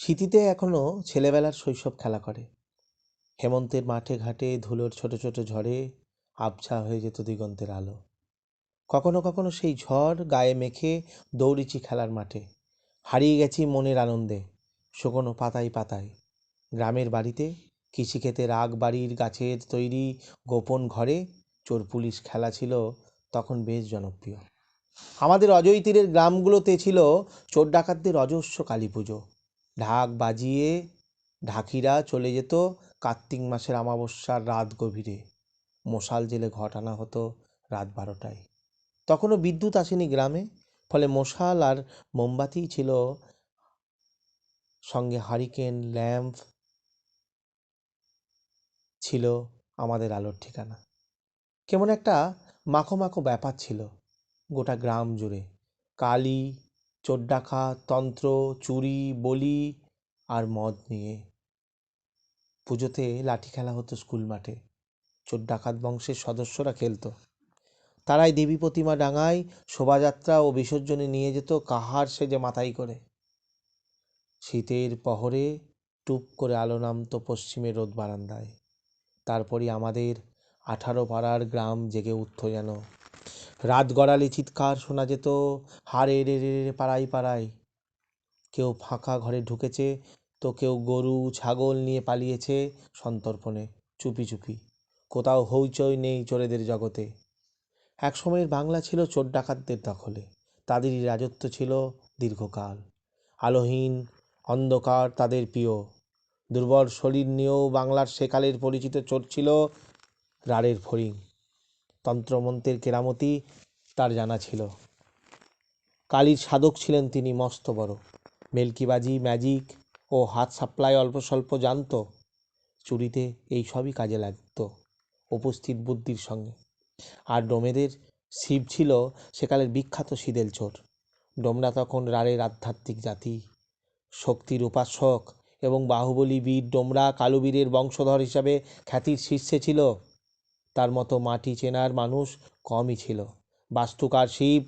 স্মৃতিতে এখনও ছেলেবেলার শৈশব খেলা করে। হেমন্তের মাঠে ঘাটে ধুলোর ছোট ছোট ঝড়ে আবছা হয়ে যেত দিগন্তের আলো। কখনো কখনো সেই ঝড় গায়ে মেখে দৌড়েছি খেলার মাঠে। হারিয়ে গেছি মনের আনন্দে, শুকনো পাতায় পাতায়। গ্রামের বাড়িতে কৃষিক্ষেতে রাগ বাড়ির গাছের তৈরি গোপন ঘরে চোর পুলিশ খেলা ছিল তখন বেশ জনপ্রিয়। আমাদের অজয় তীরের গ্রামগুলোতে ছিল চোর ডাকাতদের অজস্র কালী পুজো ঢাক বাজিয়ে ঢাকিরা চলে যেত কার্তিক মাসের অমাবস্যার রাত গভীরে। মশাল জেলে ঘট আনা হতো রাত বারোটায়। তখনও বিদ্যুৎ আসেনি গ্রামে, ফলে মশাল আর মোমবাতি ছিল সঙ্গে হারিকেন, ল্যাম্প ছিল আমাদের আলোর ঠিকানা। কেমন একটা মাখো মাখো ব্যাপার ছিল গোটা গ্রাম জুড়ে। কালি চোর ডাকাত, তন্ত্র, চুরি, বলি আর মদ নিয়ে। পুজোতে লাঠি খেলা হতো স্কুল মাঠে। চোর ডাকাত বংশের সদস্যরা খেলতো। তারাই দেবী প্রতিমা ডাঙায় শোভাযাত্রা ও বিসর্জনে নিয়ে যেত কাহার সেজে মাথায় করে। শীতের পহরে টুপ করে আলো নামতো পশ্চিমের রোদ বারান্দায়। তারপরই আমাদের আঠারো পাড়ার গ্রাম জেগে উঠত যেন রাত গড়ালে চিৎকার শোনা যেত হারে রে রে রে পাড়ায় পাড়ায়। কেউ ফাঁকা ঘরে ঢুকেছে, তো কেউ গরু, ছাগল নিয়ে পালিয়েছে সন্তর্পণে, চুপি চুপি। কোথাও হইচই নেই চোরেদের জগতে। এক সময়ের বাংলা ছিল চোর ডাকাতদের দখলে, তাদেরই রাজত্ব ছিল দীর্ঘকাল। আলোহীন, অন্ধকার তাদের প্রিয়। দুর্বল শরীর নিয়েও বাংলার সেকালের পরিচিত চোর ছিল রাড়ের ফড়িং। তন্ত্রমন্ত্রের কেরামতি তার জানা ছিল। কালীর সাধক ছিলেন তিনি মস্ত বড়। মেলকিবাজি, ম্যাজিক ও হাত সাপ্লাই অল্প স্বল্প জানত। চুরিতে এই সবই কাজে লাগত উপস্থিত বুদ্ধির সঙ্গে। আর ডোমেদের শিব ছিল সেকালের বিখ্যাত শীদেল চোর। ডোমরা তখন রাড়ের আধ্যাত্মিক জাতি। শক্তির উপাসক এবং বাহুবলী বীর ডোমরা কালুবীরের বংশধর হিসাবে খ্যাতির শীর্ষে ছিল। তার মতো মাটি চেনার মানুষ কমই ছিল। বাস্তুকার শিব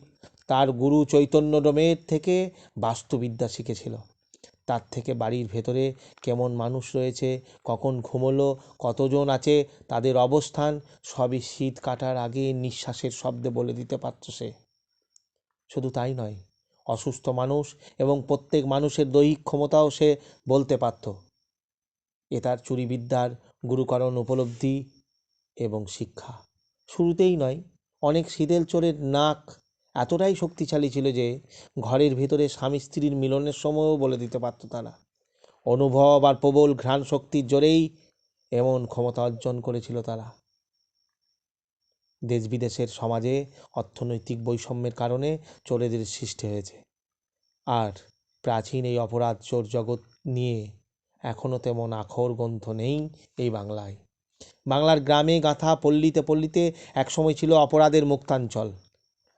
তার গুরু চৈতন্য ডোমের থেকে বাস্তুবিদ্যা শিখেছিল। তার থেকে বাড়ির ভেতরে কেমন মানুষ রয়েছে, কখন ঘুমোলো, কতজন আছে, তাদের অবস্থান সবই শীত কাটার আগে নিঃশ্বাসের শব্দে বলে দিতে পারত সে। শুধু তাই নয়, অসুস্থ মানুষ এবং প্রত্যেক মানুষের দৈহিক ক্ষমতাও সে বলতে পারত। এ তার চুরিবিদ্যার, গুরুকরণ উপলব্ধি এবং শিক্ষা। শুরুতেই নয়, অনেক শীতেল চোরের নাক এতটাই শক্তিশালী ছিল যে ঘরের ভেতরে স্বামী স্ত্রীর মিলনের সময়ও বলে দিতে পারত তারা। অনুভব আর প্রবল ঘ্রাণ শক্তির জোরেই এমন ক্ষমতা অর্জন করেছিল তারা। দেশ বিদেশের সমাজে অর্থনৈতিক বৈষম্যের কারণে চোরেদের সৃষ্টি হয়েছে। আর প্রাচীন এই অপরাধ চোর জগৎ নিয়ে এখনও তেমন আখর গ্রন্থ নেই এই বাংলায়। বাংলার গ্রামে গাঁথা পল্লীতে পল্লীতে একসময় ছিল অপরাধের মুক্তাঞ্চল।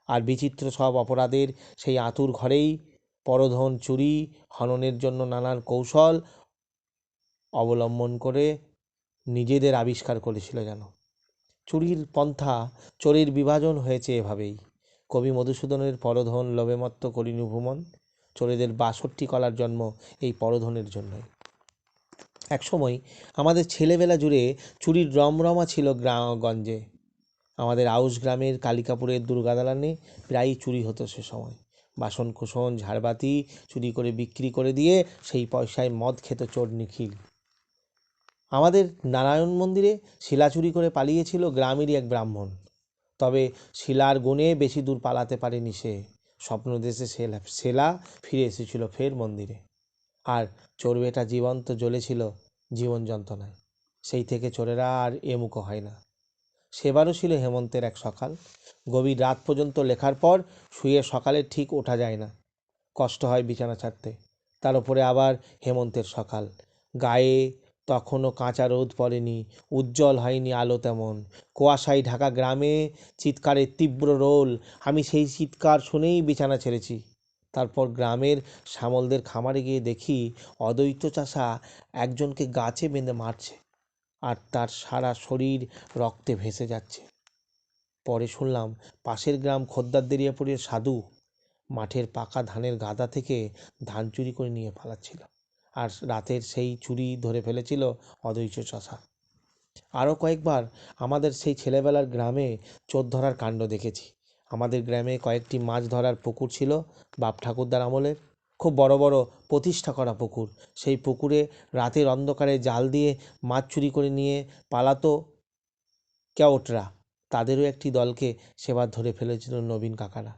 আর বিচিত্র সব অপরাধের সেই আঁতুর ঘরেই পরধন চুরি, হননের জন্য নানান কৌশল অবলম্বন করে নিজেদের আবিষ্কার করেছিল যেন। চুরির পন্থা, চোরের বিভাজন হয়েছে এভাবেই। কবি মধুসূদনের পরধন লোভেমত্ত করিনু ভুমন, চোরেদের বাষট্টি কলার জন্ম এই পরধনের জন্যই। একসময় আমাদের ছেলেবেলা জুড়ে চুরির রমরমা ছিল গ্রামগঞ্জে। আমাদের আউশ গ্রামের কালিকাপুরের দুর্গাদালানে প্রায়ই চুরি হতো সে সময়। বাসন কুসন ঝাড়বাতি চুরি করে বিক্রি করে দিয়ে সেই পয়সায় মদ খেত চোর নিখিল। আমাদের নারায়ণ মন্দিরে শিলা চুরি করে পালিয়েছিল গ্রামেরই এক ব্রাহ্মণ। তবে শিলার গুণে বেশি দূর পালাতে পারেনি সে। স্বপ্নদেশে সেলা ফিরে এসেছিল ফের মন্দিরে। আর চোর বেটা জীবন্ত জ্বলেছিল জীবন যন্ত্রণায়। সেই থেকে চোরেরা আর এমুখো হয় না। সেবারও ছিল হেমন্তের এক সকাল। গভীর রাত পর্যন্ত লেখার পর শুয়ে সকালে ঠিক ওঠা যায় না। কষ্ট হয় বিছানা ছাড়তে। তার উপরে আবার হেমন্তের সকাল। গায়ে তখনও কাঁচা রোদ পড়েনি, উজ্জ্বল হয়নি আলো তেমন। কুয়াশায় ঢাকা গ্রামে চিৎকারের তীব্র রোল। আমি সেই চিৎকার শুনেই বিছানা ছেড়েছি। তারপর গ্রামের শ্যামলদের খামারে গিয়ে দেখি অদ্বৈত চাষা একজনকে গাছে বেঁধে মারছে আর তার সারা শরীর রক্তে ভেসে যাচ্ছে। পরে শুনলাম পাশের গ্রাম খদ্দার দেরিয়াপুরের সাধু মাঠের পাকা ধানের গাদা থেকে ধান চুরি করে নিয়ে পালাচ্ছিল আর রাতের সেই চুরি ধরে ফেলেছিল অদৈচ চষা। আরও কয়েকবার আমাদের সেই ছেলেবেলার গ্রামে চোর ধরার কাণ্ড দেখেছি। আমাদের গ্রামে কয়েকটি মাছ ধরার পুকুর ছিল বাপ ঠাকুরদার আমলের খুব বড় বড় প্রতিষ্ঠা করা পুকুর। সেই পুকুরে রাতের অন্ধকারে জাল দিয়ে মাছ চুরি করে নিয়ে পালাতো কেওটরা। তাদেরও একটি দলকে সেবার ধরে ফেলেছিল নবীন কাকারা।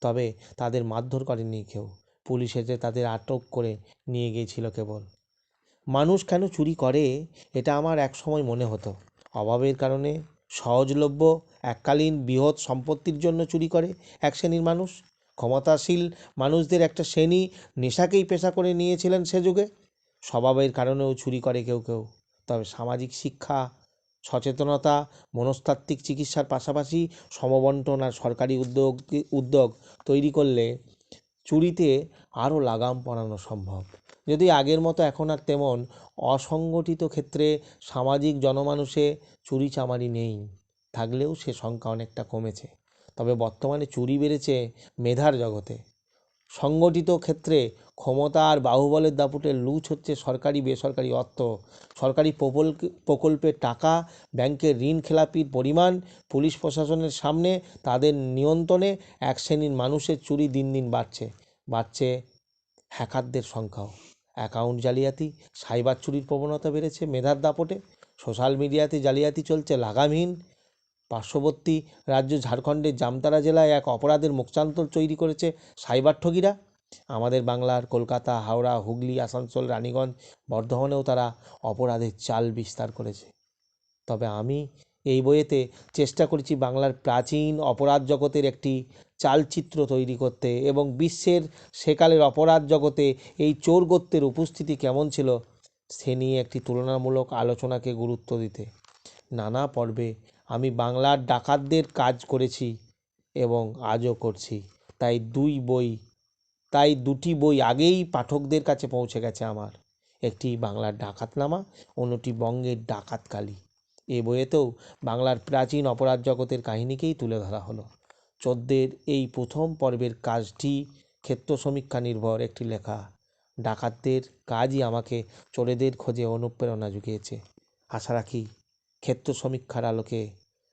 তবে তাদের মারধর করেনি কেউ। পুলিশ এসে তাদের আটক করে নিয়ে গিয়েছিল কেবল। মানুষ কেন চুরি করে, এটা আমার এক সময় মনে হতো। অভাবের কারণে সহজলভ্য, এককালীন, বৃহৎ সম্পত্তির জন্য চুরি করে এক শ্রেণির মানুষ। ক্ষমতাশীল মানুষদের একটা শ্রেণি নেশাকেই পেশা করে নিয়েছিলেন সে যুগে। স্বভাবের কারণেও চুরি করে কেউ কেউ। তবে সামাজিক শিক্ষা, সচেতনতা, মনস্তাত্ত্বিক চিকিৎসার পাশাপাশি সমবন্টন আর সরকারি উদ্যোগ উদ্যোগ তৈরি করলে চুরিতে আরও লাগাম পরানো সম্ভব। যদি আগের মতো এখন আর তেমন অসংগঠিত ক্ষেত্রে সামাজিক জনমানুষে চুরি চামারি নেই, থাকলেও সে সংখ্যা অনেকটা কমেছে। তবে বর্তমানে চুরি বেড়েছে মেধার জগতে। সংগঠিত ক্ষেত্রে ক্ষমতা আর বাহুবলের দাপুটে লুচ হচ্ছে সরকারি, বেসরকারি অর্থ। সরকারি প্রকল্পের টাকা, ব্যাংকের ঋণ, খেলাপির পরিমাণ, পুলিশ প্রশাসনের সামনে তাদের নিয়ন্ত্রণে এক শ্রেণির মানুষের চুরি দিন দিন বাড়ছে। বাড়ছে হ্যাকারদের সংখ্যাও। অ্যাকাউন্ট জালিয়াতি, সাইবার চুরির প্রবণতা বেড়েছে মেধার দাপটে, সোশ্যাল মিডিয়াতে জালিয়াতি চলছে লাগামহীন। পার্শ্ববর্তী রাজ্য ঝাড়খণ্ডের জামতারা জেলায় এক অপরাধের মুখচান্তর তৈরি করেছে সাইবার ঠগিরা। আমাদের বাংলার কলকাতা, হাওড়া, হুগলি, আসানসোল, রানীগঞ্জ, বর্ধমানেও তারা অপরাধের চাল বিস্তার করেছে। তবে আমি এই বইয়েতে চেষ্টা করেছি বাংলার প্রাচীন অপরাধ জগতের একটি চালচিত্র তৈরি করতে এবং বিশ্বের সেকালের অপরাধ জগতে এই চোর গোত্রের উপস্থিতি কেমন ছিল সে নিয়ে একটি তুলনামূলক আলোচনাকে গুরুত্ব দিতে। নানা পর্বে আমি বাংলার ডাকাতদের কাজ করেছি এবং আজও করছি। তাই দুই বই, তাই দুটি বই আগেই পাঠকদের কাছে পৌঁছে গেছে আমার। একটি বাংলার ডাকাতনামা, অন্যটি বঙ্গের ডাকাতকালী। এ বইয়েতেও বাংলার প্রাচীন অপরাধ জগতের কাহিনীকেই তুলে ধরা হলো। চোদ্দের এই প্রথম পর্বের কাজটি ক্ষেত্র সমীক্ষা নির্ভর একটি লেখা। ডাকাতদের কাজই আমাকে চোরেদের খোঁজে অনুপ্রেরণা জুগিয়েছে। আশা রাখি ক্ষেত্র সমীক্ষার আলোকে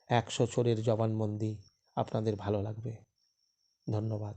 একশো চোরের জবানবন্দি আপনাদের ভালো লাগবে। ধন্যবাদ।